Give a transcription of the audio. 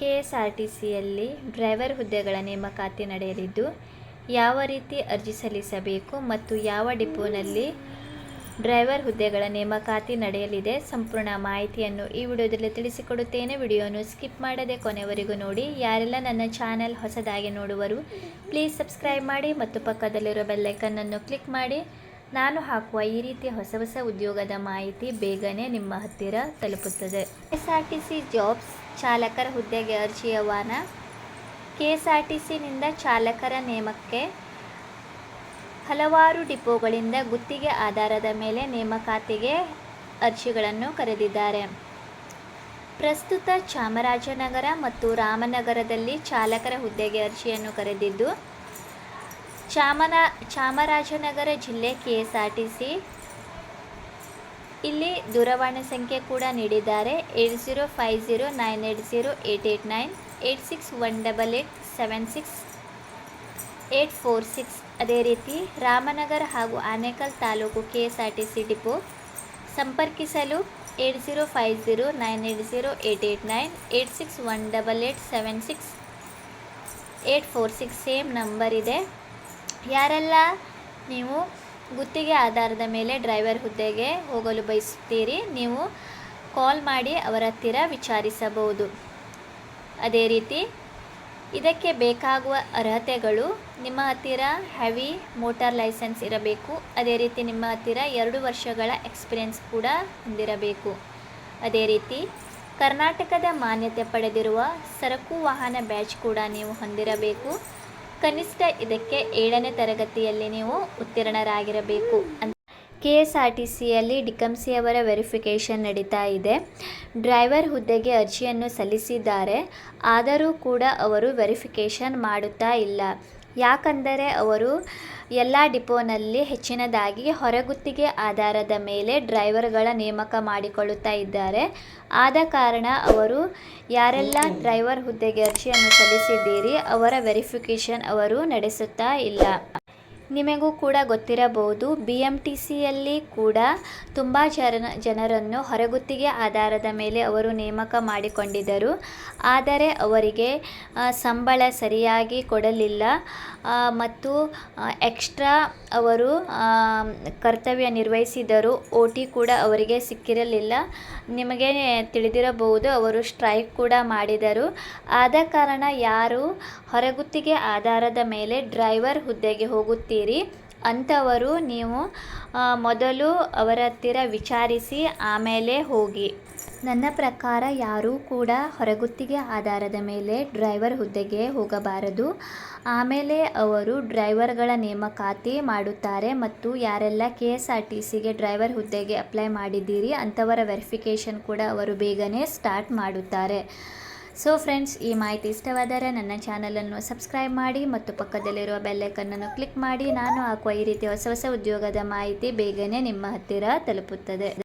K S R T ಸಿಯಲ್ಲಿ driver ಹುದ್ದೆಗಳ ನೇಮಕಾತಿ ನಡೆಯಲಿದ್ದು, ಯಾವ ರೀತಿ ಅರ್ಜಿ ಸಲ್ಲಿಸಬೇಕು ಮತ್ತು ಯಾವ ಡಿಪೋನಲ್ಲಿ ಡ್ರೈವರ್ ಹುದ್ದೆಗಳ ನೇಮಕಾತಿ ನಡೆಯಲಿದೆ ಸಂಪೂರ್ಣ ಮಾಹಿತಿಯನ್ನು ಈ ವಿಡಿಯೋದಲ್ಲಿ ತಿಳಿಸಿಕೊಡುತ್ತೇನೆ. ವಿಡಿಯೋನು ಸ್ಕಿಪ್ ಮಾಡದೆ ಕೊನೆವರೆಗೂ ನೋಡಿ. ಯಾರೆಲ್ಲ ನನ್ನ ಚಾನೆಲ್ ಹೊಸದಾಗಿ ನೋಡುವರು, ಪ್ಲೀಸ್ ಸಬ್ಸ್ಕ್ರೈಬ್ ಮಾಡಿ ಮತ್ತು ಪಕ್ಕದಲ್ಲಿರೋ ಬೆಲ್ಲೈಕನ್ನನ್ನು ಕ್ಲಿಕ್ ಮಾಡಿ. ನಾನು ಹಾಕುವ ಈ ರೀತಿಯ ಹೊಸ ಹೊಸ ಉದ್ಯೋಗದ ಮಾಹಿತಿ ಬೇಗನೆ ನಿಮ್ಮ ಹತ್ತಿರ ತಲುಪುತ್ತದೆ. S R T C jobs ಚಾಲಕರ ಹುದ್ದೆಗೆ ಅರ್ಜಿ ಆಹ್ವಾನ ಕೆ ಎಸ್ ಆರ್ ಟಿ ಸಿನಿಂದ ಚಾಲಕರ ನೇಮಕ್ಕೆ ಹಲವಾರು ಡಿಪೋಗಳಿಂದ ಗುತ್ತಿಗೆ ಆಧಾರದ ಮೇಲೆ ನೇಮಕಾತಿಗೆ ಅರ್ಜಿಗಳನ್ನು ಕರೆದಿದ್ದಾರೆ. ಪ್ರಸ್ತುತ ಚಾಮರಾಜನಗರ ಮತ್ತು ರಾಮನಗರದಲ್ಲಿ ಚಾಲಕರ ಹುದ್ದೆಗೆ ಅರ್ಜಿಯನ್ನು ಕರೆದಿದ್ದು ಚಾಮನ, ಚಾಮರಾಜನಗರ ಜಿಲ್ಲೆ K S R T C ಇಲ್ಲಿ ದೂರವಾಣಿ ಸಂಖ್ಯೆ ಕೂಡ ನೀಡಿದ್ದಾರೆ. Eight zero five zero nine eight zero eight eight nine, eight six one double eight seven six eight four six ಅದೇ ರೀತಿ ರಾಮನಗರ ಹಾಗೂ Anekal taluk K S R T C depot ಸಂಪರ್ಕಿಸಲು eight zero five zero nine eight zero eight eight nine, eight six one double eight seven six eight four six same number ಇದೆ. ಯಾರೆಲ್ಲ? ನೀವು ಗುತ್ತಿಗೆ ಆಧಾರದ ಮೇಲೆ ಡ್ರೈವರ್ ಹುದ್ದೆಗೆ ಹೋಗಲು ಬಯಸುತ್ತೀರಿ. ನೀವು ಕಾಲ್ ಮಾಡಿ ಅವರ ಹತ್ತಿರ ವಿಚಾರಿಸಬಹುದು. ಅದೇ ರೀತಿ ಇದಕ್ಕೆ ಬೇಕಾಗುವ ಅರ್ಹತೆಗಳು ನಿಮ್ಮ ಹತ್ತಿರ ಹೆವಿ ಮೋಟಾರ್ ಲೈಸೆನ್ಸ್ ಇರಬೇಕು. ಅದೇ ರೀತಿ ನಿಮ್ಮ ಹತ್ತಿರ ಎರಡು ವರ್ಷಗಳ ಎಕ್ಸ್ಪೀರಿಯನ್ಸ್ ಕೂಡ ಹೊಂದಿರಬೇಕು. ಅದೇ ರೀತಿ ಕರ್ನಾಟಕದ ಮಾನ್ಯತೆ ಪಡೆದಿರುವ ಸರಕು ವಾಹನ ಬ್ಯಾಚ್ ಕೂಡ ನೀವು ಹೊಂದಿರಬೇಕು. ಕನಿಷ್ಠ ಇದಕ್ಕೆ ಏಳನೇ ತರಗತಿಯಲ್ಲಿ ನೀವು ಉತ್ತೀರ್ಣರಾಗಿರಬೇಕು ಅಂತ. ಕೆ ಎಸ್ ಆರ್ ಟಿ ಸಿಯಲ್ಲಿ ಡಿಕಮ್ಸಿಯವರ ವೆರಿಫಿಕೇಷನ್ ನಡೀತಾ ಇದೆ. ಡ್ರೈವರ್ ಹುದ್ದೆಗೆ ಅರ್ಜಿಯನ್ನು ಸಲ್ಲಿಸಿದ್ದಾರೆ. ಆದರೂ ಕೂಡ ಅವರು ವೆರಿಫಿಕೇಷನ್ ಮಾಡುತ್ತಾ ಇಲ್ಲ. ಯಾಕಂದರೆ ಅವರು ಎಲ್ಲ ಡಿಪೋನಲ್ಲಿ ಹೆಚ್ಚಿನದಾಗಿ ಹೊರಗುತ್ತಿಗೆ ಆಧಾರದ ಮೇಲೆ ಡ್ರೈವರ್ಗಳ ನೇಮಕ ಮಾಡಿಕೊಳ್ಳುತ್ತಾ ಇದ್ದಾರೆ. ಆದ ಕಾರಣ ಅವರು ಯಾರೆಲ್ಲ ಡ್ರೈವರ್ ಹುದ್ದೆಗೆ ಅರ್ಜಿಯನ್ನು ಸಲ್ಲಿಸಿದ್ದೀರಿ ಅವರ ವೆರಿಫಿಕೇಷನ್ ಅವರು ನಡೆಸುತ್ತಾ ಇಲ್ಲ. ನಿಮಗೂ ಕೂಡ ಗೊತ್ತಿರಬಹುದು ಬಿ ಎಂ ಟಿ ಸಿಯಲ್ಲಿ ಕೂಡ ತುಂಬ ಜನ, ಜನರನ್ನು ಹೊರಗುತ್ತಿಗೆ ಆಧಾರದ ಮೇಲೆ ಅವರು ನೇಮಕ ಮಾಡಿಕೊಂಡಿದ್ದರು. ಆದರೆ ಅವರಿಗೆ ಸಂಬಳ ಸರಿಯಾಗಿ ಕೊಡಲಿಲ್ಲ. ಮತ್ತು ಎಕ್ಸ್ಟ್ರಾ ಅವರು ಕರ್ತವ್ಯ ನಿರ್ವಹಿಸಿದರು. ಟಿ ಕೂಡ ಅವರಿಗೆ ಸಿಕ್ಕಿರಲಿಲ್ಲ. ನಿಮಗೆ ತಿಳಿದಿರಬಹುದು, ಅವರು ಸ್ಟ್ರೈಕ್ ಕೂಡ ಮಾಡಿದರು. ಆದ ಕಾರಣ ಯಾರು ಹೊರಗುತ್ತಿಗೆ ಆಧಾರದ ಮೇಲೆ ಡ್ರೈವರ್ ಹುದ್ದೆಗೆ ಹೋಗುತ್ತೀರಿ ಅಂಥವರು ನೀವು ಮೊದಲು ಅವರ ಹತ್ತಿರ ವಿಚಾರಿಸಿ ಆಮೇಲೆ ಹೋಗಿ. ನನ್ನ ಪ್ರಕಾರ ಯಾರೂ ಕೂಡ ಹೊರಗುತ್ತಿಗೆ ಆಧಾರದ ಮೇಲೆ ಡ್ರೈವರ್ ಹುದ್ದೆಗೆ ಹೋಗಬಾರದು. ಆಮೇಲೆ ಅವರು ಡ್ರೈವರ್ಗಳ ನೇಮಕಾತಿ ಮಾಡುತ್ತಾರೆ ಮತ್ತು ಯಾರೆಲ್ಲ ಕೆ ಎಸ್ ಆರ್ ಟಿ ಸಿಗೆ ಡ್ರೈವರ್ ಹುದ್ದೆಗೆ ಅಪ್ಲೈ ಮಾಡಿದ್ದೀರಿ, ಅಂಥವರ ವೆರಿಫಿಕೇಷನ್ ಕೂಡ ಅವರು ಬೇಗನೆ ಸ್ಟಾರ್ಟ್ ಮಾಡುತ್ತಾರೆ. ಸೊ ಫ್ರೆಂಡ್ಸ್ ಈ ಮಾಹಿತಿ ಇಷ್ಟವಾದರೆ ನನ್ನ ಚಾನಲನ್ನು ಸಬ್ಸ್ಕ್ರೈಬ್ ಮಾಡಿ ಮತ್ತು ಪಕ್ಕದಲ್ಲಿರುವ ಬೆಲ್ಲೈಕನ್ನನ್ನು ಕ್ಲಿಕ್ ಮಾಡಿ. ನಾನು ಹಾಕುವ ಈ ರೀತಿ ಹೊಸ ಹೊಸ ಉದ್ಯೋಗದ ಮಾಹಿತಿ ಬೇಗನೆ ನಿಮ್ಮ ಹತ್ತಿರ ತಲುಪುತ್ತದೆ.